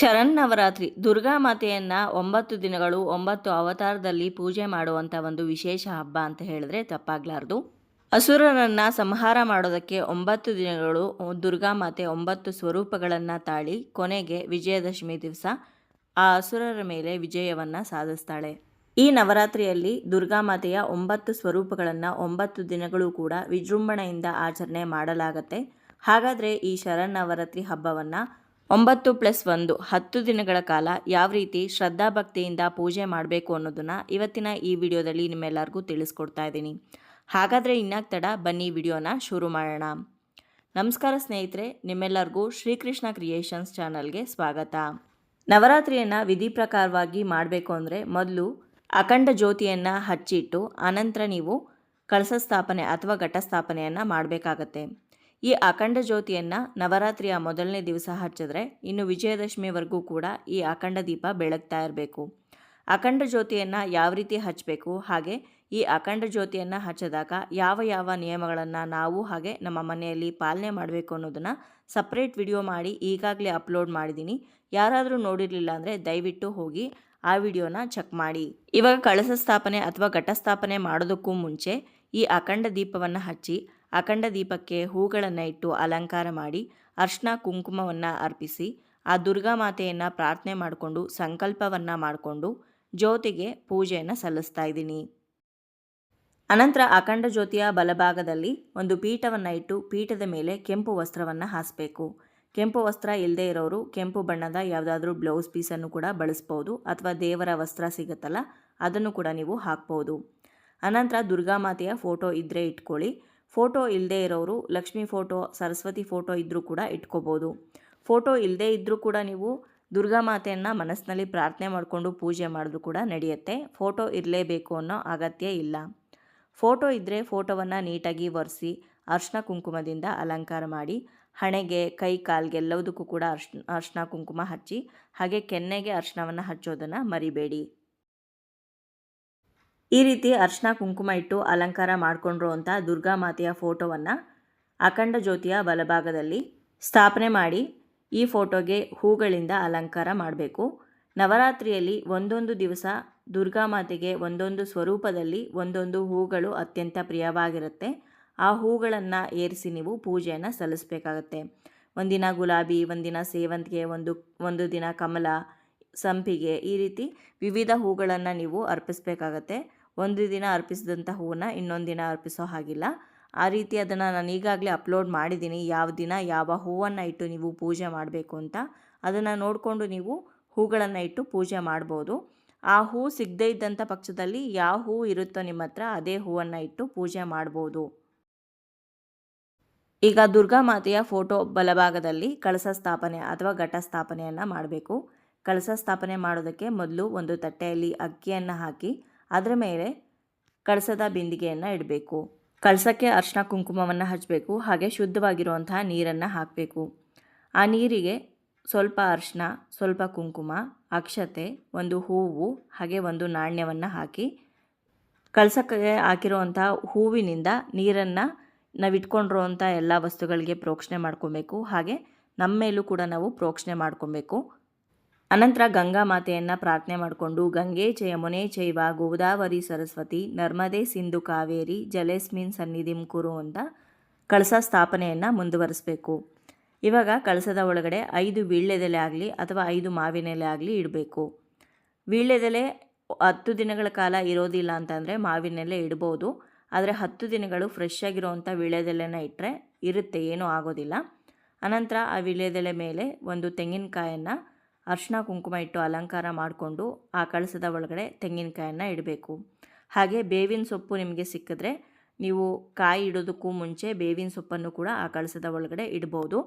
ಶರನ್ನವರಾತ್ರಿ ದುರ್ಗಾ ಮಾತೆಯನ್ನು ಒಂಬತ್ತು ದಿನಗಳು ಒಂಬತ್ತು ಅವತಾರದಲ್ಲಿ ಪೂಜೆ ಮಾಡುವಂಥ ಒಂದು ವಿಶೇಷ ಹಬ್ಬ ಅಂತ ಹೇಳಿದ್ರೆ ತಪ್ಪಾಗಲಾರ್ದು. ಅಸುರರನ್ನ ಸಂಹಾರ ಮಾಡೋದಕ್ಕೆ ಒಂಬತ್ತು ದಿನಗಳು ದುರ್ಗಾ ಮಾತೆ ಒಂಬತ್ತು ಸ್ವರೂಪಗಳನ್ನು ತಾಳಿ ಕೊನೆಗೆ ವಿಜಯದಶಮಿ ದಿವಸ ಆ ಅಸುರರ ಮೇಲೆ ವಿಜಯವನ್ನು ಸಾಧಿಸ್ತಾಳೆ. ಈ ನವರಾತ್ರಿಯಲ್ಲಿ ದುರ್ಗಾ ಮಾತೆಯ ಒಂಬತ್ತು ಸ್ವರೂಪಗಳನ್ನು ಒಂಬತ್ತು ದಿನಗಳು ಕೂಡ ವಿಜೃಂಭಣೆಯಿಂದ ಆಚರಣೆ ಮಾಡಲಾಗತ್ತೆ. ಹಾಗಾದರೆ ಈ ಶರನ್ನವರಾತ್ರಿ ಹಬ್ಬವನ್ನು ಒಂಬತ್ತು ಪ್ಲಸ್ ಒಂದು, ಹತ್ತು ದಿನಗಳ ಕಾಲ ಯಾವ ರೀತಿ ಶ್ರದ್ಧಾಭಕ್ತಿಯಿಂದ ಪೂಜೆ ಮಾಡಬೇಕು ಅನ್ನೋದನ್ನು ಇವತ್ತಿನ ಈ ವಿಡಿಯೋದಲ್ಲಿ ನಿಮ್ಮೆಲ್ಲರಿಗೂ ತಿಳಿಸ್ಕೊಡ್ತಾ ಇದ್ದೀನಿ. ಹಾಗಾದರೆ ಇನ್ನಾಗ ತಡ ಬನ್ನಿ ವಿಡಿಯೋನ ಶುರು ಮಾಡೋಣ. ನಮಸ್ಕಾರ ಸ್ನೇಹಿತರೆ, ನಿಮ್ಮೆಲ್ಲರಿಗೂ ಶ್ರೀಕೃಷ್ಣ ಕ್ರಿಯೇಷನ್ಸ್ ಚಾನಲ್ಗೆ ಸ್ವಾಗತ. ನವರಾತ್ರಿಯನ್ನು ವಿಧಿ ಪ್ರಕಾರವಾಗಿ ಮಾಡಬೇಕು ಅಂದರೆ ಮೊದಲು ಅಖಂಡ ಜ್ಯೋತಿಯನ್ನು ಹಚ್ಚಿಟ್ಟು ಅನಂತರ ನೀವು ಕಳಸ ಸ್ಥಾಪನೆ ಅಥವಾ ಘಟಸ್ಥಾಪನೆಯನ್ನು ಮಾಡಬೇಕಾಗತ್ತೆ. ಈ ಅಖಂಡ ಜ್ಯೋತಿಯನ್ನು ನವರಾತ್ರಿಯ ಮೊದಲನೇ ದಿವಸ ಹಚ್ಚಿದ್ರೆ ಇನ್ನು ವಿಜಯದಶಮಿವರೆಗೂ ಕೂಡ ಈ ಅಖಂಡ ದೀಪ ಬೆಳಗ್ತಾ ಇರಬೇಕು. ಅಖಂಡ ಜ್ಯೋತಿಯನ್ನು ಯಾವ ರೀತಿ ಹಚ್ಚಬೇಕು ಹಾಗೆ ಈ ಅಖಂಡ ಜ್ಯೋತಿಯನ್ನು ಹಚ್ಚಿದಾಗ ಯಾವ ಯಾವ ನಿಯಮಗಳನ್ನು ನಾವು ಹಾಗೆ ನಮ್ಮ ಮನೆಯಲ್ಲಿ ಪಾಲನೆ ಮಾಡಬೇಕು ಅನ್ನೋದನ್ನು ಸಪ್ರೇಟ್ ವಿಡಿಯೋ ಮಾಡಿ ಈಗಾಗಲೇ ಅಪ್ಲೋಡ್ ಮಾಡಿದ್ದೀನಿ. ಯಾರಾದರೂ ನೋಡಿರಲಿಲ್ಲ ಅಂದರೆ ದಯವಿಟ್ಟು ಹೋಗಿ ಆ ವಿಡಿಯೋನ ಚೆಕ್ ಮಾಡಿ. ಇವಾಗ ಕಳಸ ಸ್ಥಾಪನೆ ಅಥವಾ ಘಟಸ್ಥಾಪನೆ ಮಾಡೋದಕ್ಕೂ ಮುಂಚೆ ಈ ಅಖಂಡ ದೀಪವನ್ನು ಹಚ್ಚಿ ಅಖಂಡ ದೀಪಕ್ಕೆ ಹೂಗಳನ್ನು ಇಟ್ಟು ಅಲಂಕಾರ ಮಾಡಿ ಅರ್ಶನ ಕುಂಕುಮವನ್ನು ಅರ್ಪಿಸಿ, ಆ ದುರ್ಗಾ ಮಾತೆಯನ್ನು ಪ್ರಾರ್ಥನೆ ಮಾಡಿಕೊಂಡು ಸಂಕಲ್ಪವನ್ನು ಮಾಡಿಕೊಂಡು ಜ್ಯೋತಿಗೆ ಪೂಜೆಯನ್ನು ಸಲ್ಲಿಸ್ತಾ ಇದ್ದೀನಿ. ಅನಂತರ ಅಖಂಡ ಜ್ಯೋತಿಯ ಬಲಭಾಗದಲ್ಲಿ ಒಂದು ಪೀಠವನ್ನು ಇಟ್ಟು ಪೀಠದ ಮೇಲೆ ಕೆಂಪು ವಸ್ತ್ರವನ್ನು ಹಾಸಬೇಕು. ಕೆಂಪು ವಸ್ತ್ರ ಇಲ್ಲದೆ ಇರೋರು ಕೆಂಪು ಬಣ್ಣದ ಯಾವುದಾದ್ರೂ ಬ್ಲೌಸ್ ಪೀಸನ್ನು ಕೂಡ ಬಳಸ್ಬೋದು ಅಥವಾ ದೇವರ ವಸ್ತ್ರ ಸಿಗುತ್ತಲ್ಲ ಅದನ್ನು ಕೂಡ ನೀವು ಹಾಕ್ಬೋದು. ಅನಂತರ ದುರ್ಗಾ ಮಾತೆಯ ಫೋಟೋ ಇದ್ದರೆ ಇಟ್ಕೊಳ್ಳಿ. ಫೋಟೋ ಇಲ್ಲದೆ ಇರೋರು, ಲಕ್ಷ್ಮಿ ಫೋಟೋ, ಸರಸ್ವತಿ ಫೋಟೋ ಇದ್ದರೂ ಕೂಡ ಇಟ್ಕೋಬೋದು. ಫೋಟೋ ಇಲ್ಲದೇ ಇದ್ದರೂ ಕೂಡ ನೀವು ದುರ್ಗಾ ಮಾತೆಯನ್ನು ಮನಸ್ಸಿನಲ್ಲಿ ಪ್ರಾರ್ಥನೆ ಮಾಡಿಕೊಂಡು ಪೂಜೆ ಮಾಡಿದ್ರು ಕೂಡ ನಡೆಯುತ್ತೆ. ಫೋಟೋ ಇರಲೇಬೇಕು ಅನ್ನೋ ಅಗತ್ಯ ಇಲ್ಲ. ಫೋಟೋ ಇದ್ದರೆ ಫೋಟೋವನ್ನು ನೀಟಾಗಿ ಒರೆಸಿ, ಅರ್ಶಿನ ಕುಂಕುಮದಿಂದ ಅಲಂಕಾರ ಮಾಡಿ, ಹಣೆಗೆ, ಕೈ, ಕಾಲ್ಗೆಲ್ಲದಕ್ಕೂ ಕೂಡ ಅರ್ಶ್, ಅರ್ಶಿನ ಕುಂಕುಮ ಹಚ್ಚಿ, ಹಾಗೆ ಕೆನ್ನೆಗೆ ಅರ್ಶಿನವನ್ನು ಹಚ್ಚೋದನ್ನು ಮರಿಬೇಡಿ. ಈ ರೀತಿ ಅರ್ಶಿನ ಕುಂಕುಮ ಇಟ್ಟು ಅಲಂಕಾರ ಮಾಡಿಕೊಂಡ್ರು ಅಂತ ದುರ್ಗಾ ಮಾತೆಯ ಫೋಟೋವನ್ನು ಅಖಂಡ ಜ್ಯೋತಿಯ ಬಲಭಾಗದಲ್ಲಿ ಸ್ಥಾಪನೆ ಮಾಡಿ ಈ ಫೋಟೋಗೆ ಹೂಗಳಿಂದ ಅಲಂಕಾರ ಮಾಡಬೇಕು. ನವರಾತ್ರಿಯಲ್ಲಿ ಒಂದೊಂದು ದಿವಸ ದುರ್ಗಾ ಮಾತೆಗೆ ಒಂದೊಂದು ಸ್ವರೂಪದಲ್ಲಿ ಒಂದೊಂದು ಹೂಗಳು ಅತ್ಯಂತ ಪ್ರಿಯವಾಗಿರುತ್ತೆ. ಆ ಹೂಗಳನ್ನು ಏರಿಸಿ ನೀವು ಪೂಜೆಯನ್ನು ಸಲ್ಲಿಸಬೇಕಾಗತ್ತೆ. ಒಂದಿನ ಗುಲಾಬಿ, ಒಂದಿನ ಸೇವಂತಿಗೆ, ಒಂದು ಒಂದು ದಿನ ಕಮಲ, ಸಂಪಿಗೆ ಈ ರೀತಿ ವಿವಿಧ ಹೂಗಳನ್ನು ನೀವು ಅರ್ಪಿಸಬೇಕಾಗತ್ತೆ. ಒಂದು ದಿನ ಅರ್ಪಿಸಿದಂಥ ಹೂವನ್ನು ಇನ್ನೊಂದು ದಿನ ಅರ್ಪಿಸೋ ಹಾಗಿಲ್ಲ. ಆ ರೀತಿ ಅದನ್ನು ನಾನು ಈಗಾಗಲೇ ಅಪ್ಲೋಡ್ ಮಾಡಿದ್ದೀನಿ. ಯಾವ ದಿನ ಯಾವ ಹೂವನ್ನು ಇಟ್ಟು ನೀವು ಪೂಜೆ ಮಾಡಬೇಕು ಅಂತ ಅದನ್ನು ನೋಡಿಕೊಂಡು ನೀವು ಹೂಗಳನ್ನು ಇಟ್ಟು ಪೂಜೆ ಮಾಡ್ಬೋದು. ಆ ಹೂ ಸಿಗದೇ ಇದ್ದಂಥ ಪಕ್ಷದಲ್ಲಿ ಯಾವ ಹೂ ಇರುತ್ತೋ ನಿಮ್ಮ ಹತ್ರ ಅದೇ ಹೂವನ್ನು ಇಟ್ಟು ಪೂಜೆ ಮಾಡ್ಬೋದು. ಈಗ ದುರ್ಗಾ ಮಾತೆಯ ಫೋಟೋ ಬಲಭಾಗದಲ್ಲಿ ಕಳಸ ಸ್ಥಾಪನೆ ಅಥವಾ ಘಟ ಸ್ಥಾಪನೆಯನ್ನು ಮಾಡಬೇಕು. ಕಳಸ ಸ್ಥಾಪನೆ ಮಾಡೋದಕ್ಕೆ ಮೊದಲು ಒಂದು ತಟ್ಟೆಯಲ್ಲಿ ಅಕ್ಕಿಯನ್ನು ಹಾಕಿ ಅದರ ಮೇಲೆ ಕಳಸದ ಬಿಂದಿಗೆಯನ್ನು ಇಡಬೇಕು. ಕಳಸಕ್ಕೆ ಅರ್ಶಿನ ಕುಂಕುಮವನ್ನು ಹಚ್ಚಬೇಕು ಹಾಗೆ ಶುದ್ಧವಾಗಿರುವಂತಹ ನೀರನ್ನು ಹಾಕಬೇಕು. ಆ ನೀರಿಗೆ ಸ್ವಲ್ಪ ಅರ್ಶಿನ ಸ್ವಲ್ಪ ಕುಂಕುಮ, ಅಕ್ಷತೆ, ಒಂದು ಹೂವು, ಹಾಗೆ ಒಂದು ನಾಣ್ಯವನ್ನು ಹಾಕಿ ಕಳಸಕ್ಕೆ ಹಾಕಿರುವಂಥ ಹೂವಿನಿಂದ ನೀರನ್ನು ನಾವು ಇಟ್ಕೊಂಡಿರುವಂಥ ಎಲ್ಲ ವಸ್ತುಗಳಿಗೆ ಪ್ರೋಕ್ಷಣೆ ಮಾಡ್ಕೊಬೇಕು. ಹಾಗೆ ನಮ್ಮ ಮೇಲೂ ಕೂಡ ನಾವು ಪ್ರೋಕ್ಷಣೆ ಮಾಡ್ಕೊಬೇಕು. ಅನಂತರ ಗಂಗಾ ಮಾತೆಯನ್ನು ಪ್ರಾರ್ಥನೆ ಮಾಡಿಕೊಂಡು ಗಂಗೆ ಚ ಯಮುನೆ ಚೈವ ಗೋದಾವರಿ ಸರಸ್ವತಿ ನರ್ಮದೆ ಸಿಂಧು ಕಾವೇರಿ ಜಲೇಸ್ಮಿನ್ ಸನ್ನಿಧಿಂ ಕುರು ಅಂತ ಕಳಸ ಸ್ಥಾಪನೆಯನ್ನು ಮುಂದುವರಿಸಬೇಕು. ಇವಾಗ ಕಳಸದ ಒಳಗಡೆ ಐದು ವೀಳ್ಯದೆಲೆ ಆಗಲಿ ಅಥವಾ ಐದು ಮಾವಿನೆಲೆ ಆಗಲಿ ಇಡಬೇಕು. ವೀಳ್ಯದೆಲೆ ಹತ್ತು ದಿನಗಳ ಕಾಲ ಇರೋದಿಲ್ಲ ಅಂತಂದರೆ ಮಾವಿನೆಲೆ ಇಡ್ಬೋದು. ಆದರೆ ಹತ್ತು ದಿನಗಳು ಫ್ರೆಶ್ ಆಗಿರೋವಂಥ ವೀಳ್ಯದೆಲೆನ ಇಟ್ಟರೆ ಇರುತ್ತೆ, ಏನೂ ಆಗೋದಿಲ್ಲ. ಅನಂತರ ಆ ವೀಳ್ಯದೆಲೆ ಮೇಲೆ ಒಂದು ತೆಂಗಿನಕಾಯನ್ನು ಅರ್ಶಿನ ಕುಂಕುಮ ಇಟ್ಟು ಅಲಂಕಾರ ಮಾಡಿಕೊಂಡು ಆ ಕಳಸದ ಒಳಗಡೆ ತೆಂಗಿನಕಾಯನ್ನು ಇಡಬೇಕು. ಹಾಗೆ ಬೇವಿನ ಸೊಪ್ಪು ನಿಮಗೆ ಸಿಕ್ಕಿದ್ರೆ ನೀವು ಕಾಯಿ ಇಡೋದಕ್ಕೂ ಮುಂಚೆ ಬೇವಿನ ಸೊಪ್ಪನ್ನು ಕೂಡ ಆ ಕಳಸದ ಒಳಗಡೆ ಇಡ್ಬೋದು.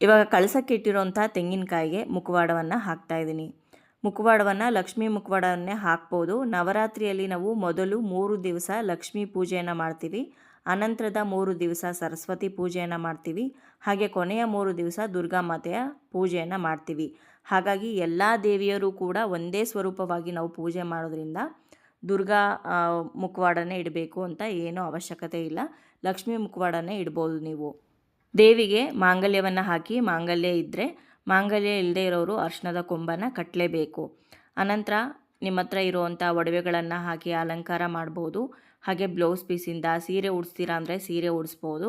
ಇವಾಗ ಕಳಸಕ್ಕೆ ಇಟ್ಟಿರೋಂಥ ತೆಂಗಿನಕಾಯಿಗೆ ಮುಖವಾಡವನ್ನು ಹಾಕ್ತಾ ಇದ್ದೀನಿ. ಮುಖವಾಡವನ್ನು ಲಕ್ಷ್ಮೀ ಮುಖವಾಡವನ್ನೇ ಹಾಕ್ಬೋದು. ನವರಾತ್ರಿಯಲ್ಲಿ ನಾವು ಮೊದಲು ಮೂರು ದಿವಸ ಲಕ್ಷ್ಮೀ ಪೂಜೆಯನ್ನು ಮಾಡ್ತೀವಿ. ಅನಂತರದ ಮೂರು ದಿವಸ ಸರಸ್ವತಿ ಪೂಜೆಯನ್ನು ಮಾಡ್ತೀವಿ. ಹಾಗೆ ಕೊನೆಯ ಮೂರು ದಿವಸ ದುರ್ಗಾ ಮಾತೆಯ ಪೂಜೆಯನ್ನು ಮಾಡ್ತೀವಿ. ಹಾಗಾಗಿ ಎಲ್ಲ ದೇವಿಯರು ಕೂಡ ಒಂದೇ ಸ್ವರೂಪವಾಗಿ ನಾವು ಪೂಜೆ ಮಾಡೋದ್ರಿಂದ ದುರ್ಗಾ ಮುಖವಾಡನೇ ಇಡಬೇಕು ಅಂತ ಏನೂ ಅವಶ್ಯಕತೆ ಇಲ್ಲ. ಲಕ್ಷ್ಮೀ ಮುಖವಾಡನೇ ಇಡ್ಬೋದು ನೀವು. ದೇವಿಗೆ ಮಾಂಗಲ್ಯವನ್ನು ಹಾಕಿ ಮಾಂಗಲ್ಯ ಇದ್ದರೆ ಮಾಂಗಲ್ಯ ಇಲ್ಲದೆ ಇರೋರು ಅರ್ಶನದ ಕೊಂಬನ್ನು ಕಟ್ಟಲೇಬೇಕು ಅನಂತರ ನಿಮ್ಮ ಹತ್ರ ಇರುವಂಥ ಒಡವೆಗಳನ್ನು ಹಾಕಿ ಅಲಂಕಾರ ಮಾಡ್ಬೋದು. ಹಾಗೆ ಬ್ಲೌಸ್ ಪೀಸಿಂದ ಸೀರೆ ಉಡಿಸ್ತೀರಾ ಅಂದರೆ ಸೀರೆ ಉಡಿಸ್ಬೋದು.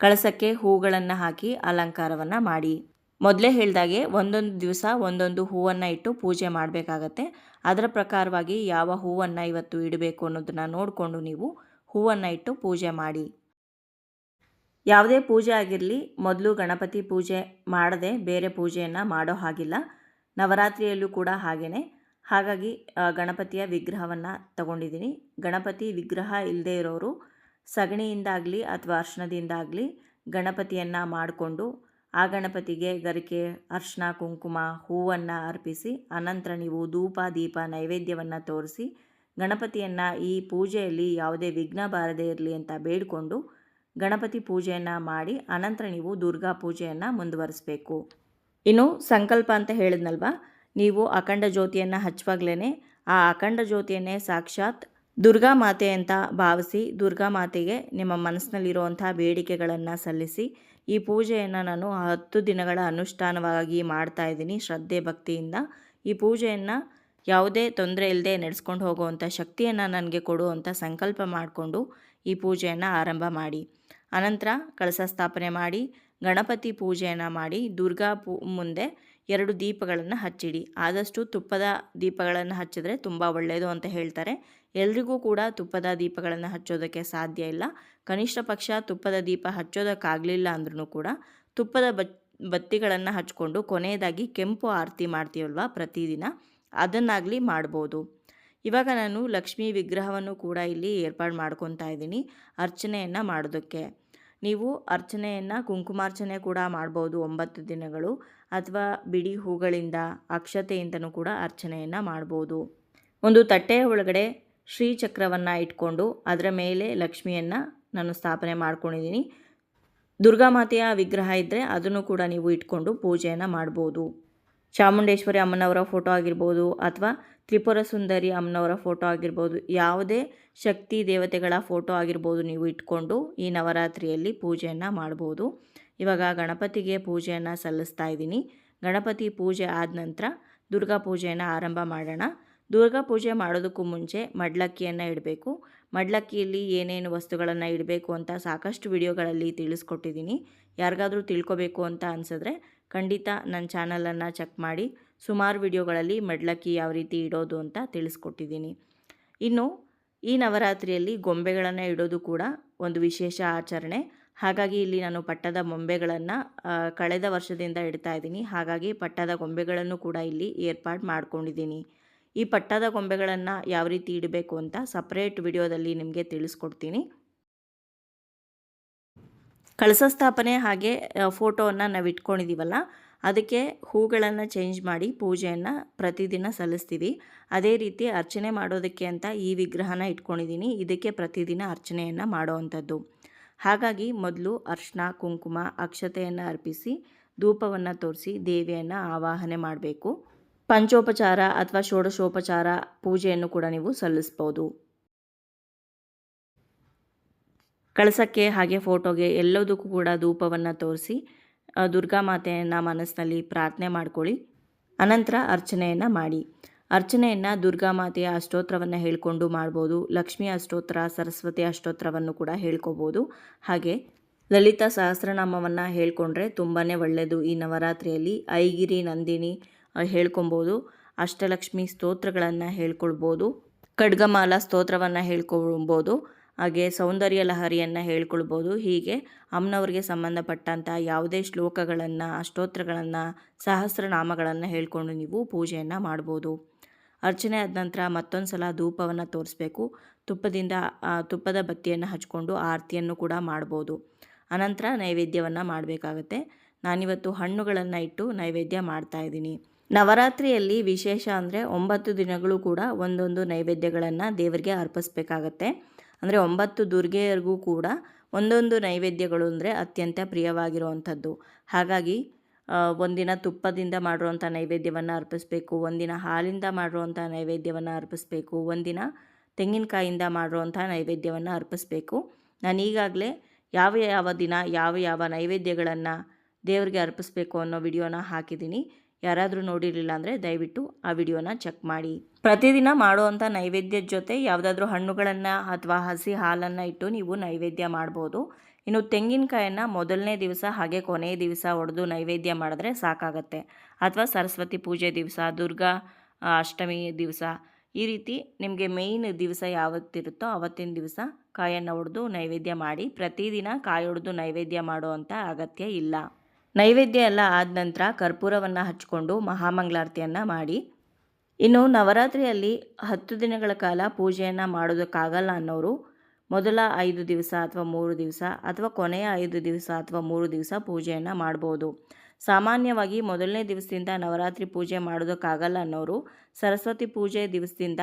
ಕಳಸಕ್ಕೆ ಹೂಗಳನ್ನು ಹಾಕಿ ಅಲಂಕಾರವನ್ನು ಮಾಡಿ. ಮೊದಲೇ ಹೇಳಿದಾಗೆ ಒಂದೊಂದು ದಿವಸ ಒಂದೊಂದು ಹೂವನ್ನು ಇಟ್ಟು ಪೂಜೆ ಮಾಡಬೇಕಾಗತ್ತೆ. ಅದರ ಪ್ರಕಾರವಾಗಿ ಯಾವ ಹೂವನ್ನು ಇವತ್ತು ಇಡಬೇಕು ಅನ್ನೋದನ್ನು ನೋಡಿಕೊಂಡು ನೀವು ಹೂವನ್ನು ಇಟ್ಟು ಪೂಜೆ ಮಾಡಿ. ಯಾವುದೇ ಪೂಜೆ ಆಗಿರಲಿ, ಮೊದಲು ಗಣಪತಿ ಪೂಜೆ ಮಾಡದೆ ಬೇರೆ ಪೂಜೆಯನ್ನು ಮಾಡೋ ಹಾಗಿಲ್ಲ. ನವರಾತ್ರಿಯಲ್ಲೂ ಕೂಡ ಹಾಗೆಯೇ ಹಾಗಾಗಿ ಗಣಪತಿಯ ವಿಗ್ರಹವನ್ನು ತಗೊಂಡಿದ್ದೀನಿ. ಗಣಪತಿ ವಿಗ್ರಹ ಇಲ್ಲದೆ ಇರೋರು ಸಗಣಿಯಿಂದಾಗಲಿ ಅಥವಾ ಅರ್ಶನದಿಂದಾಗಲಿ ಗಣಪತಿಯನ್ನು ಮಾಡಿಕೊಂಡು ಆ ಗಣಪತಿಗೆ ಗರಿಕೆ ಅರ್ಶನ ಕುಂಕುಮ, ಹೂವನ್ನು ಅರ್ಪಿಸಿ, ಅನಂತರ ನೀವು ಧೂಪ, ದೀಪ, ನೈವೇದ್ಯವನ್ನು ತೋರಿಸಿ, ಗಣಪತಿಯನ್ನು ಈ ಪೂಜೆಯಲ್ಲಿ ಯಾವುದೇ ವಿಘ್ನ ಬಾರದೇ ಇರಲಿ ಅಂತ ಬೇಡಿಕೊಂಡು ಗಣಪತಿ ಪೂಜೆಯನ್ನು ಮಾಡಿ, ಅನಂತರ ನೀವು ದುರ್ಗಾ ಪೂಜೆಯನ್ನು ಮುಂದುವರಿಸಬೇಕು. ಇನ್ನು ಸಂಕಲ್ಪ ಅಂತ ಹೇಳಿದ್ನಲ್ವ? ನೀವು ಅಖಂಡ ಜ್ಯೋತಿಯನ್ನು ಹಚ್ಚುವಾಗ್ಲೇ ಆ ಅಖಂಡ ಜ್ಯೋತಿಯನ್ನೇ ಸಾಕ್ಷಾತ್ ದುರ್ಗಾ ಮಾತೆ ಅಂತ ಭಾವಿಸಿ ದುರ್ಗಾ ಮಾತೆಗೆ ನಿಮ್ಮ ಮನಸ್ಸಿನಲ್ಲಿರುವಂಥ ಬೇಡಿಕೆಗಳನ್ನು ಸಲ್ಲಿಸಿ ಈ ಪೂಜೆಯನ್ನು ನಾನು ಹತ್ತು ದಿನಗಳ ಅನುಷ್ಠಾನವಾಗಿ ಮಾಡ್ತಾ ಇದ್ದೀನಿ ಶ್ರದ್ಧೆ ಭಕ್ತಿಯಿಂದ. ಈ ಪೂಜೆಯನ್ನು ಯಾವುದೇ ತೊಂದರೆ ಇಲ್ಲದೆ ನಡೆಸ್ಕೊಂಡು ಹೋಗುವಂಥ ಶಕ್ತಿಯನ್ನು ನನಗೆ ಕೊಡುವಂಥ ಸಂಕಲ್ಪ ಮಾಡಿಕೊಂಡು ಈ ಪೂಜೆಯನ್ನು ಆರಂಭ ಮಾಡಿ. ಅನಂತರ ಕಳಸ ಸ್ಥಾಪನೆ ಮಾಡಿ, ಗಣಪತಿ ಪೂಜೆಯನ್ನು ಮಾಡಿ, ದುರ್ಗಾ ಪೂ ಮುಂದೆ ಎರಡು ದೀಪಗಳನ್ನು ಹಚ್ಚಿಡಿ. ಆದಷ್ಟು ತುಪ್ಪದ ದೀಪಗಳನ್ನು ಹಚ್ಚಿದ್ರೆ ತುಂಬ ಒಳ್ಳೆಯದು ಅಂತ ಹೇಳ್ತಾರೆ. ಎಲ್ರಿಗೂ ಕೂಡ ತುಪ್ಪದ ದೀಪಗಳನ್ನು ಹಚ್ಚೋದಕ್ಕೆ ಸಾಧ್ಯ ಇಲ್ಲ. ಕನಿಷ್ಠ ಪಕ್ಷ ತುಪ್ಪದ ದೀಪ ಹಚ್ಚೋದಕ್ಕಾಗಲಿಲ್ಲ ಅಂದ್ರೂ ಕೂಡ ತುಪ್ಪದ ಬತ್ ಬತ್ತಿಗಳನ್ನು ಹಚ್ಕೊಂಡು ಕೊನೆಯದಾಗಿ ಕೆಂಪು ಆರತಿ ಮಾಡ್ತೀವಲ್ವ ಪ್ರತಿದಿನ? ಅದನ್ನಾಗಲಿ ಮಾಡ್ಬೋದು. ಇವಾಗ ನಾನು ಲಕ್ಷ್ಮೀ ವಿಗ್ರಹವನ್ನು ಕೂಡ ಇಲ್ಲಿ ಏರ್ಪಾಡು ಮಾಡ್ಕೊತಾ ಇದ್ದೀನಿ ಅರ್ಚನೆಯನ್ನು ಮಾಡೋದಕ್ಕೆ. ನೀವು ಅರ್ಚನೆಯನ್ನು, ಕುಂಕುಮಾರ್ಚನೆ ಕೂಡ ಮಾಡ್ಬೋದು ಒಂಬತ್ತು ದಿನಗಳು. ಅಥವಾ ಬಿಡಿ ಹೂಗಳಿಂದ ಅಕ್ಷತೆಯಿಂದನೂ ಕೂಡ ಅರ್ಚನೆಯನ್ನು ಮಾಡ್ಬೋದು. ಒಂದು ತಟ್ಟೆಯ ಒಳಗಡೆ ಶ್ರೀಚಕ್ರವನ್ನು ಇಟ್ಕೊಂಡು ಅದರ ಮೇಲೆ ಲಕ್ಷ್ಮಿಯನ್ನು ನಾನು ಸ್ಥಾಪನೆ ಮಾಡ್ಕೊಂಡಿದ್ದೀನಿ ದುರ್ಗಾಮಾತೆಯ ವಿಗ್ರಹ ಇದ್ದರೆ ಅದನ್ನು ಕೂಡ ನೀವು ಇಟ್ಕೊಂಡು ಪೂಜೆಯನ್ನು ಮಾಡ್ಬೋದು. ಚಾಮುಂಡೇಶ್ವರಿ ಅಮ್ಮನವರ ಫೋಟೋ ಆಗಿರ್ಬೋದು ಅಥವಾ ತ್ರಿಪುರ ಸುಂದರಿ ಅಮ್ಮನವರ ಫೋಟೋ ಆಗಿರ್ಬೋದು, ಯಾವುದೇ ಶಕ್ತಿ ದೇವತೆಗಳ ಫೋಟೋ ಆಗಿರ್ಬೋದು ನೀವು ಇಟ್ಕೊಂಡು ಈ ನವರಾತ್ರಿಯಲ್ಲಿ ಪೂಜೆಯನ್ನು ಮಾಡ್ಬೋದು. ಇವಾಗ ಗಣಪತಿಗೆ ಪೂಜೆಯನ್ನು ಸಲ್ಲಿಸ್ತಾ ಇದ್ದೀನಿ. ಗಣಪತಿ ಪೂಜೆ ಆದ ನಂತರ ದುರ್ಗಾ ಪೂಜೆಯನ್ನು ಆರಂಭ ಮಾಡೋಣ. ದುರ್ಗಾ ಪೂಜೆ ಮಾಡೋದಕ್ಕೂ ಮುಂಚೆ ಮಡ್ಲಕ್ಕಿಯನ್ನು ಇಡಬೇಕು. ಮಡ್ಲಕ್ಕಿಯಲ್ಲಿ ಏನೇನು ವಸ್ತುಗಳನ್ನು ಇಡಬೇಕು ಅಂತ ಸಾಕಷ್ಟು ವಿಡಿಯೋಗಳಲ್ಲಿ ತಿಳಿಸ್ಕೊಟ್ಟಿದ್ದೀನಿ. ಯಾರಿಗಾದರೂ ತಿಳ್ಕೊಬೇಕು ಅಂತ ಅನಿಸಿದ್ರೆ ಖಂಡಿತ ನನ್ನ ಚಾನಲನ್ನು ಚೆಕ್ ಮಾಡಿ, ಸುಮಾರು ವಿಡಿಯೋಗಳಲ್ಲಿ ಮಡ್ಲಕ್ಕಿ ಯಾವ ರೀತಿ ಇಡೋದು ಅಂತ ತಿಳಿಸ್ಕೊಟ್ಟಿದ್ದೀನಿ. ಇನ್ನು ಈ ನವರಾತ್ರಿಯಲ್ಲಿ ಗೊಂಬೆಗಳನ್ನು ಇಡೋದು ಕೂಡ ಒಂದು ವಿಶೇಷ ಆಚರಣೆ. ಹಾಗಾಗಿ ಇಲ್ಲಿ ನಾನು ಪಟ್ಟದ ಬೊಂಬೆಗಳನ್ನು ಕಳೆದ ವರ್ಷದಿಂದ ಇಡ್ತಾ ಇದ್ದೀನಿ. ಹಾಗಾಗಿ ಪಟ್ಟದ ಗೊಂಬೆಗಳನ್ನು ಕೂಡ ಇಲ್ಲಿ ಏರ್ಪಾಡು ಮಾಡ್ಕೊಂಡಿದ್ದೀನಿ. ಈ ಪಟ್ಟದ ಗೊಂಬೆಗಳನ್ನು ಯಾವ ರೀತಿ ಇಡಬೇಕು ಅಂತ ಸಪ್ರೇಟ್ ವಿಡಿಯೋದಲ್ಲಿ ನಿಮಗೆ ತಿಳಿಸ್ಕೊಡ್ತೀನಿ. ಕಳಸ ಸ್ಥಾಪನೆ ಹಾಗೆ ಫೋಟೋವನ್ನು ನಾವು ಇಟ್ಕೊಂಡಿದ್ದೀವಲ್ಲ ಅದಕ್ಕೆ ಹೂಗಳನ್ನು ಚೇಂಜ್ ಮಾಡಿ ಪೂಜೆಯನ್ನು ಪ್ರತಿದಿನ ಸಲ್ಲಿಸ್ತೀವಿ. ಅದೇ ರೀತಿ ಅರ್ಚನೆ ಮಾಡೋದಕ್ಕೆ ಅಂತ ಈ ವಿಗ್ರಹನ ಇಟ್ಕೊಂಡಿದ್ದೀನಿ ಇದಕ್ಕೆ ಪ್ರತಿದಿನ ಅರ್ಚನೆಯನ್ನು ಮಾಡೋವಂಥದ್ದು ಹಾಗಾಗಿ ಮೊದಲು ಅರ್ಶನ ಕುಂಕುಮ, ಅಕ್ಷತೆಯನ್ನು ಅರ್ಪಿಸಿ, ಧೂಪವನ್ನು ತೋರಿಸಿ, ದೇವಿಯನ್ನು ಆವಾಹನೆ ಮಾಡಬೇಕು. ಪಂಚೋಪಚಾರ ಅಥವಾ ಷೋಡಶೋಪಚಾರ ಪೂಜೆಯನ್ನು ಕೂಡ ನೀವು ಸಲ್ಲಿಸ್ಬೋದು. ಕಳಸಕ್ಕೆ ಹಾಗೆ ಫೋಟೋಗೆ ಎಲ್ಲದಕ್ಕೂ ಕೂಡ ಧೂಪವನ್ನು ತೋರಿಸಿ ದುರ್ಗಾ ಮಾತೆಯನ್ನು ಮನಸ್ಸಿನಲ್ಲಿ ಪ್ರಾರ್ಥನೆ ಮಾಡ್ಕೊಳ್ಳಿ. ಅನಂತರ ಅರ್ಚನೆಯನ್ನು ಮಾಡಿ. ಅರ್ಚನೆಯನ್ನು ದುರ್ಗಾಮಾತೆಯ ಅಷ್ಟೋತ್ರವನ್ನು ಹೇಳ್ಕೊಂಡು ಮಾಡ್ಬೋದು. ಲಕ್ಷ್ಮಿ ಅಷ್ಟೋತ್ರ, ಸರಸ್ವತಿ ಅಷ್ಟೋತ್ರವನ್ನು ಕೂಡ ಹೇಳ್ಕೊಬೋದು. ಹಾಗೆ ಲಲಿತಾ ಸಹಸ್ರನಾಮವನ್ನು ಹೇಳ್ಕೊಂಡ್ರೆ ತುಂಬಾ ಒಳ್ಳೆಯದು ಈ ನವರಾತ್ರಿಯಲ್ಲಿ. ಐಗಿರಿ, ನಂದಿನಿ ಹೇಳ್ಕೊಬೋದು. ಅಷ್ಟಲಕ್ಷ್ಮಿ ಸ್ತೋತ್ರಗಳನ್ನು ಹೇಳ್ಕೊಳ್ಬೋದು. ಖಡ್ಗಮಾಲ ಸ್ತೋತ್ರವನ್ನು ಹೇಳ್ಕೊಬೋದು ಹಾಗೆ ಸೌಂದರ್ಯ ಲಹರಿಯನ್ನು ಹೇಳ್ಕೊಳ್ಬೋದು. ಹೀಗೆ ಅಮ್ಮನವ್ರಿಗೆ ಸಂಬಂಧಪಟ್ಟಂಥ ಯಾವುದೇ ಶ್ಲೋಕಗಳನ್ನು, ಅಷ್ಟೋತ್ರಗಳನ್ನು, ಸಹಸ್ರನಾಮಗಳನ್ನು ಹೇಳ್ಕೊಂಡು ನೀವು ಪೂಜೆಯನ್ನು ಮಾಡ್ಬೋದು. ಅರ್ಚನೆ ಆದ ನಂತರ ಮತ್ತೊಂದು ಸಲ ಧೂಪವನ್ನು ತೋರಿಸ್ಬೇಕು. ತುಪ್ಪದಿಂದ ತುಪ್ಪದ ಬತ್ತಿಯನ್ನು ಹಚ್ಕೊಂಡು ಆರತಿಯನ್ನು ಕೂಡ ಮಾಡ್ಬೋದು. ಅನಂತರ ನೈವೇದ್ಯವನ್ನು ಮಾಡಬೇಕಾಗತ್ತೆ. ನಾನಿವತ್ತು ಹಣ್ಣುಗಳನ್ನು ಇಟ್ಟು ನೈವೇದ್ಯ ಮಾಡ್ತಾ ಇದ್ದೀನಿ. ನವರಾತ್ರಿಯಲ್ಲಿ ವಿಶೇಷ ಅಂದರೆ ಒಂಬತ್ತು ದಿನಗಳು ಕೂಡ ಒಂದೊಂದು ನೈವೇದ್ಯಗಳನ್ನು ದೇವರಿಗೆ ಅರ್ಪಿಸ್ಬೇಕಾಗತ್ತೆ. ಅಂದರೆ ಒಂಬತ್ತು ದುರ್ಗೆಯರಿಗೂ ಕೂಡ ಒಂದೊಂದು ನೈವೇದ್ಯಗಳು ಅಂದರೆ ಅತ್ಯಂತ ಪ್ರಿಯವಾಗಿರುವಂಥದ್ದು. ಹಾಗಾಗಿ ಒಂದಿನ ತುಪ್ಪದಿಂದ ಮಾಡಿರುವಂಥ ನೈವೇದ್ಯವನ್ನು ಅರ್ಪಿಸ್ಬೇಕು, ಒಂದಿನ ಹಾಲಿಂದ ಮಾಡಿರುವಂಥ ನೈವೇದ್ಯವನ್ನು ಅರ್ಪಿಸ್ಬೇಕು, ಒಂದಿನ ತೆಂಗಿನಕಾಯಿಂದ ಮಾಡಿರುವಂಥ ನೈವೇದ್ಯವನ್ನು ಅರ್ಪಿಸ್ಬೇಕು. ನಾನು ಈಗಾಗಲೇ ಯಾವ ಯಾವ ದಿನ ಯಾವ ಯಾವ ನೈವೇದ್ಯಗಳನ್ನು ದೇವರಿಗೆ ಅರ್ಪಿಸ್ಬೇಕು ಅನ್ನೋ ವಿಡಿಯೋನ ಹಾಕಿದ್ದೀನಿ. ಯಾರಾದರೂ ನೋಡಿರಲಿಲ್ಲ ಅಂದರೆ ದಯವಿಟ್ಟು ಆ ವಿಡಿಯೋನ ಚೆಕ್ ಮಾಡಿ. ಪ್ರತಿದಿನ ಮಾಡುವಂಥ ನೈವೇದ್ಯದ ಜೊತೆ ಯಾವುದಾದ್ರೂ ಹಣ್ಣುಗಳನ್ನು ಅಥವಾ ಹಸಿ ಹಾಲನ್ನು ಇಟ್ಟು ನೀವು ನೈವೇದ್ಯ ಮಾಡ್ಬೋದು. ಇನ್ನು ತೆಂಗಿನಕಾಯನ್ನು ಮೊದಲನೇ ದಿವಸ ಹಾಗೆ ಕೊನೆಯ ದಿವಸ ಹೊಡೆದು ನೈವೇದ್ಯ ಮಾಡಿದ್ರೆ ಸಾಕಾಗತ್ತೆ. ಅಥವಾ ಸರಸ್ವತಿ ಪೂಜೆ ದಿವಸ, ದುರ್ಗಾ ಅಷ್ಟಮಿ ದಿವಸ. ಈ ರೀತಿ ನಿಮಗೆ ಮೇಯ್ನ್ ದಿವಸ ಯಾವತ್ತಿರುತ್ತೋ ಅವತ್ತಿನ ದಿವಸ ಕಾಯನ್ನು ಒಡೆದು ನೈವೇದ್ಯ ಮಾಡಿ ಪ್ರತಿದಿನ ಕಾಯಿ ಹೊಡೆದು ನೈವೇದ್ಯ ಮಾಡುವಂಥ ಅಗತ್ಯ ಇಲ್ಲ. ನೈವೇದ್ಯ ಎಲ್ಲ ಆದ ನಂತರ ಕರ್ಪೂರವನ್ನು ಹಚ್ಕೊಂಡು ಮಹಾಮಂಗಳಾರತಿಯನ್ನು ಮಾಡಿ. ಇನ್ನು ನವರಾತ್ರಿಯಲ್ಲಿ ಹತ್ತು ದಿನಗಳ ಕಾಲ ಪೂಜೆಯನ್ನು ಮಾಡೋದಕ್ಕಾಗಲ್ಲ ಅನ್ನೋರು ಮೊದಲ ಐದು ದಿವಸ ಅಥವಾ ಮೂರು ದಿವಸ ಅಥವಾ ಕೊನೆಯ ಐದು ದಿವಸ ಅಥವಾ ಮೂರು ದಿವಸ ಪೂಜೆಯನ್ನು ಮಾಡ್ಬೋದು. ಸಾಮಾನ್ಯವಾಗಿ ಮೊದಲನೇ ದಿವಸದಿಂದ ನವರಾತ್ರಿ ಪೂಜೆ ಮಾಡೋದಕ್ಕಾಗಲ್ಲ ಅನ್ನೋರು ಸರಸ್ವತಿ ಪೂಜೆ ದಿವಸದಿಂದ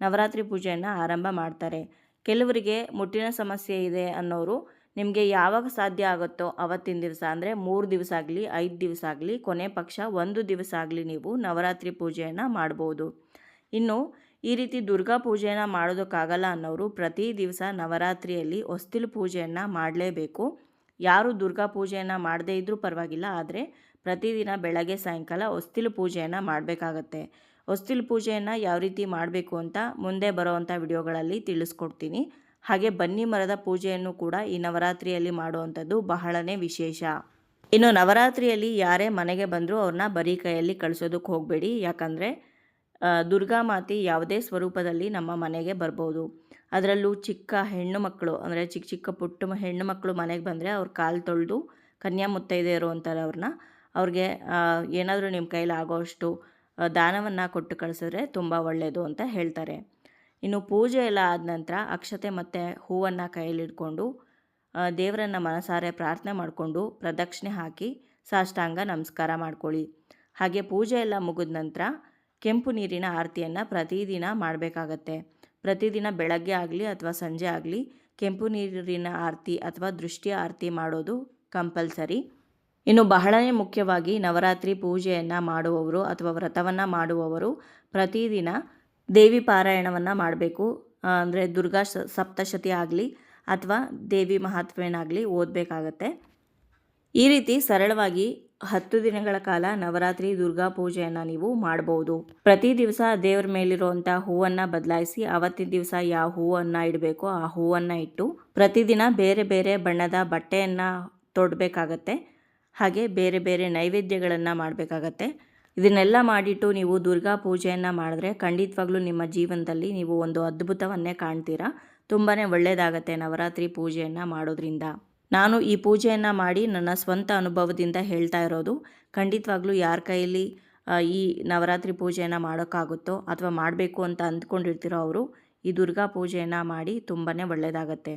ನವರಾತ್ರಿ ಪೂಜೆಯನ್ನು ಆರಂಭ ಮಾಡ್ತಾರೆ. ಕೆಲವರಿಗೆ ಮುಟ್ಟಿನ ಸಮಸ್ಯೆ ಇದೆ ಅನ್ನೋರು ನಿಮಗೆ ಯಾವಾಗ ಸಾಧ್ಯ ಆಗುತ್ತೋ ಅವತ್ತಿನ ದಿವಸ ಅಂದರೆ ಮೂರು ದಿವಸ ಆಗಲಿ, ಐದು ದಿವಸ ಆಗಲಿ, ಕೊನೆ ಪಕ್ಷ ಒಂದು ದಿವಸ ಆಗಲಿ ನೀವು ನವರಾತ್ರಿ ಪೂಜೆಯನ್ನು ಮಾಡ್ಬೋದು. ಇನ್ನು ಈ ರೀತಿ ದುರ್ಗಾ ಪೂಜೆಯನ್ನು ಮಾಡೋದಕ್ಕಾಗಲ್ಲ ಅನ್ನೋರು ಪ್ರತಿ ದಿವಸ ನವರಾತ್ರಿಯಲ್ಲಿ ಹೊಸ್ತಿಲು ಪೂಜೆಯನ್ನು ಮಾಡಲೇಬೇಕು. ಯಾರು ದುರ್ಗಾ ಪೂಜೆಯನ್ನು ಮಾಡದೇ ಇದ್ದರೂ ಪರವಾಗಿಲ್ಲ, ಆದರೆ ಪ್ರತಿದಿನ ಬೆಳಗ್ಗೆ, ಸಾಯಂಕಾಲ ಹೊಸ್ತಿಲು ಪೂಜೆಯನ್ನು ಮಾಡಬೇಕಾಗತ್ತೆ. ಹೊಸ್ತಿಲು ಪೂಜೆಯನ್ನು ಯಾವ ರೀತಿ ಮಾಡಬೇಕು ಅಂತ ಮುಂದೆ ಬರೋವಂಥ ವಿಡಿಯೋಗಳಲ್ಲಿ ತಿಳಿಸ್ಕೊಡ್ತೀನಿ. ಹಾಗೆ ಬನ್ನಿ ಮರದ ಪೂಜೆಯನ್ನು ಕೂಡ ಈ ನವರಾತ್ರಿಯಲ್ಲಿ ಮಾಡುವಂಥದ್ದು ಬಹಳನೇ ವಿಶೇಷ. ಇನ್ನು ನವರಾತ್ರಿಯಲ್ಲಿ ಯಾರೇ ಮನೆಗೆ ಬಂದರೂ ಅವ್ರನ್ನ ಬರೀ ಕೈಯಲ್ಲಿ ಕಳಿಸೋದಕ್ಕೆ ಹೋಗಬೇಡಿ. ಯಾಕಂದರೆ ದುರ್ಗಾ ಮಾತೆ ಯಾವುದೇ ಸ್ವರೂಪದಲ್ಲಿ ನಮ್ಮ ಮನೆಗೆ ಬರ್ಬೋದು. ಅದರಲ್ಲೂ ಚಿಕ್ಕ ಹೆಣ್ಣು ಮಕ್ಕಳು, ಅಂದರೆ ಚಿಕ್ಕ ಚಿಕ್ಕ ಪುಟ್ಟ ಹೆಣ್ಣು ಮಕ್ಕಳು ಮನೆಗೆ ಬಂದರೆ ಅವ್ರ ಕಾಲು ತೊಳೆದು ಕನ್ಯಾ ಮುತ್ತೈದೆಯರು ಅಂತಾರೆ ಅವ್ರನ್ನ ಅವ್ರಿಗೆ ಏನಾದರೂ ನಿಮ್ಮ ಕೈಲಿ ಆಗೋಷ್ಟು ದಾನವನ್ನು ಕೊಟ್ಟು ಕಳಿಸಿದ್ರೆ ತುಂಬ ಒಳ್ಳೆಯದು ಅಂತ ಹೇಳ್ತಾರೆ. ಇನ್ನು ಪೂಜೆ ಎಲ್ಲ ಆದ ನಂತರ ಅಕ್ಷತೆ ಮತ್ತು ಹೂವನ್ನು ಕೈಯಲ್ಲಿ ಇಟ್ಕೊಂಡು ದೇವರನ್ನು ಮನಸಾರೆ ಪ್ರಾರ್ಥನೆ ಮಾಡಿಕೊಂಡು ಪ್ರದಕ್ಷಿಣೆ ಹಾಕಿ ಸಾಷ್ಟಾಂಗ ನಮಸ್ಕಾರ ಮಾಡ್ಕೊಳ್ಳಿ. ಹಾಗೆ ಪೂಜೆ ಎಲ್ಲ ಮುಗಿದ ನಂತರ ಕೆಂಪು ನೀರಿನ ಆರತಿಯನ್ನು ಪ್ರತಿದಿನ ಮಾಡಬೇಕಾಗತ್ತೆ. ಪ್ರತಿದಿನ ಬೆಳಗ್ಗೆ ಆಗಲಿ ಅಥವಾ ಸಂಜೆ ಆಗಲಿ ಕೆಂಪು ನೀರಿನ ಆರತಿ ಅಥವಾ ದೃಷ್ಟಿ ಆರತಿ ಮಾಡೋದು ಕಂಪಲ್ಸರಿ. ಇನ್ನು ಬಹಳನೇ ಮುಖ್ಯವಾಗಿ ನವರಾತ್ರಿ ಪೂಜೆಯನ್ನು ಮಾಡುವವರು ಅಥವಾ ವ್ರತವನ್ನು ಮಾಡುವವರು ಪ್ರತಿದಿನ ದೇವಿ ಪಾರಾಯಣವನ್ನು ಮಾಡಬೇಕು. ಅಂದರೆ ದುರ್ಗಾ ಸಪ್ತಶತಿ ಆಗಲಿ ಅಥವಾ ದೇವಿ ಮಹಾತ್ಮೆಯನ್ನಾಗಲಿ ಓದಬೇಕಾಗತ್ತೆ. ಈ ರೀತಿ ಸರಳವಾಗಿ ಹತ್ತು ದಿನಗಳ ಕಾಲ ನವರಾತ್ರಿ ದುರ್ಗಾ ಪೂಜೆಯನ್ನು ನೀವು ಮಾಡಬಹುದು ಪ್ರತಿ ದಿವಸ ದೇವರ ಮೇಲಿರುವಂಥ ಹೂವನ್ನು ಬದಲಾಯಿಸಿ ಅವತ್ತಿನ ದಿವಸ ಯಾವ ಹೂವನ್ನು ಇಡಬೇಕು ಆ ಹೂವನ್ನು ಇಟ್ಟು ಪ್ರತಿದಿನ ಬೇರೆ ಬೇರೆ ಬಣ್ಣದ ಬಟ್ಟೆಯನ್ನು ತೊಡಬೇಕಾಗತ್ತೆ. ಹಾಗೆ ಬೇರೆ ಬೇರೆ ನೈವೇದ್ಯಗಳನ್ನು ಮಾಡಬೇಕಾಗತ್ತೆ. ಇದನ್ನೆಲ್ಲ ಮಾಡಿಟ್ಟು ನೀವು ದುರ್ಗಾ ಪೂಜೆಯನ್ನು ಮಾಡಿದ್ರೆ ಖಂಡಿತವಾಗ್ಲೂ ನಿಮ್ಮ ಜೀವನದಲ್ಲಿ ನೀವು ಒಂದು ಅದ್ಭುತವನ್ನೇ ಕಾಣ್ತೀರಾ. ತುಂಬಾ ಒಳ್ಳೆಯದಾಗತ್ತೆ ನವರಾತ್ರಿ ಪೂಜೆಯನ್ನು ಮಾಡೋದ್ರಿಂದ. ನಾನು ಈ ಪೂಜೆಯನ್ನು ಮಾಡಿ ನನ್ನ ಸ್ವಂತ ಅನುಭವದಿಂದ ಹೇಳ್ತಾ ಇರೋದು. ಖಂಡಿತವಾಗ್ಲೂ ಯಾರ ಕೈಯಲ್ಲಿ ಈ ನವರಾತ್ರಿ ಪೂಜೆಯನ್ನು ಮಾಡೋಕ್ಕಾಗುತ್ತೋ ಅಥವಾ ಮಾಡಬೇಕು ಅಂತ ಅಂದ್ಕೊಂಡಿರ್ತಿರೋ ಅವರು, ಈ ದುರ್ಗಾ ಪೂಜೆಯನ್ನು ಮಾಡಿ ತುಂಬಾ ಒಳ್ಳೆಯದಾಗತ್ತೆ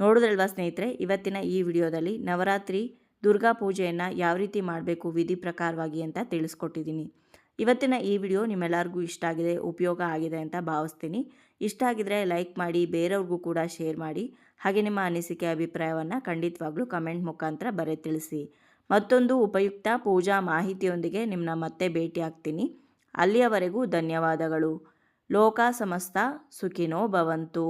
ನೋಡಿದ್ರಲ್ವಾ ಸ್ನೇಹಿತರೆ, ಇವತ್ತಿನ ಈ ವಿಡಿಯೋದಲ್ಲಿ ನವರಾತ್ರಿ ದುರ್ಗಾ ಪೂಜೆಯನ್ನು ಯಾವ ರೀತಿ ಮಾಡಬೇಕು, ವಿಧಿ ಪ್ರಕಾರವಾಗಿ ಅಂತ ತಿಳಿಸ್ಕೊಟ್ಟಿದ್ದೀನಿ. ಇವತ್ತಿನ ಈ ವಿಡಿಯೋ ನಿಮ್ಮೆಲ್ಲರಿಗೂ ಇಷ್ಟ ಆಗಿದೆ, ಉಪಯೋಗ ಆಗಿದೆ ಅಂತ ಭಾವಿಸ್ತೀನಿ. ಇಷ್ಟ ಆಗಿದ್ರೆ ಲೈಕ್ ಮಾಡಿ, ಬೇರೆಯವ್ರಿಗೂ ಕೂಡ ಶೇರ್ ಮಾಡಿ. ಹಾಗೆ ನಿಮ್ಮ ಅನಿಸಿಕೆ, ಅಭಿಪ್ರಾಯವನ್ನು ಖಂಡಿತವಾಗ್ಲೂ ಕಮೆಂಟ್ ಮುಖಾಂತರ ಬರೆ ತಿಳಿಸಿ. ಮತ್ತೊಂದು ಉಪಯುಕ್ತ ಪೂಜಾ ಮಾಹಿತಿಯೊಂದಿಗೆ ನಿಮ್ಮನ್ನ ಮತ್ತೆ ಭೇಟಿ ಆಗ್ತೀನಿ. ಅಲ್ಲಿಯವರೆಗೂ ಧನ್ಯವಾದಗಳು. ಲೋಕ ಸಮಸ್ತ, ಸುಖಿನೋ ಭವಂತು.